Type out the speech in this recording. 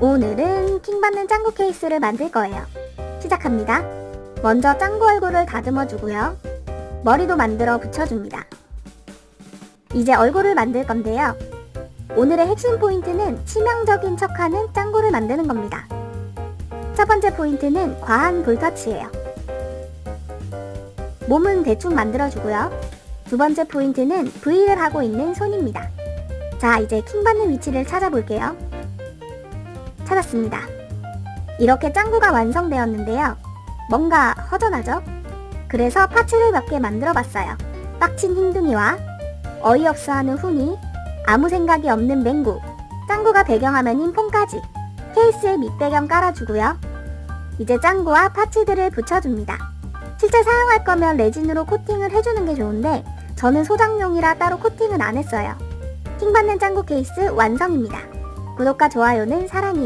오늘은 킹받는 짱구 케이스를 만들 거예요. 시작합니다. 먼저 짱구 얼굴을 다듬어 주고요. 머리도 만들어 붙여줍니다. 이제 얼굴을 만들 건데요. 오늘의 핵심 포인트는 치명적인 척하는 짱구를 만드는 겁니다. 첫 번째 포인트는 과한 볼터치예요. 몸은 대충 만들어주고요. 두 번째 포인트는 V를 하고 있는 손입니다. 자, 이제 킹받는 위치를 찾아볼게요. 찾았습니다. 이렇게 짱구가 완성되었는데요. 뭔가 허전하죠? 그래서 파츠를 몇 개 만들어 봤어요. 빡친 흰둥이와 어이없어 하는 훈이, 아무 생각이 없는 맹구, 짱구가 배경화면인 폰까지 케이스에 밑배경 깔아주고요. 이제 짱구와 파츠들을 붙여줍니다. 실제 사용할 거면 레진으로 코팅을 해주는 게 좋은데 저는 소장용이라 따로 코팅은 안 했어요. 킹받는 짱구 케이스 완성입니다. 구독과 좋아요는 사랑이에요.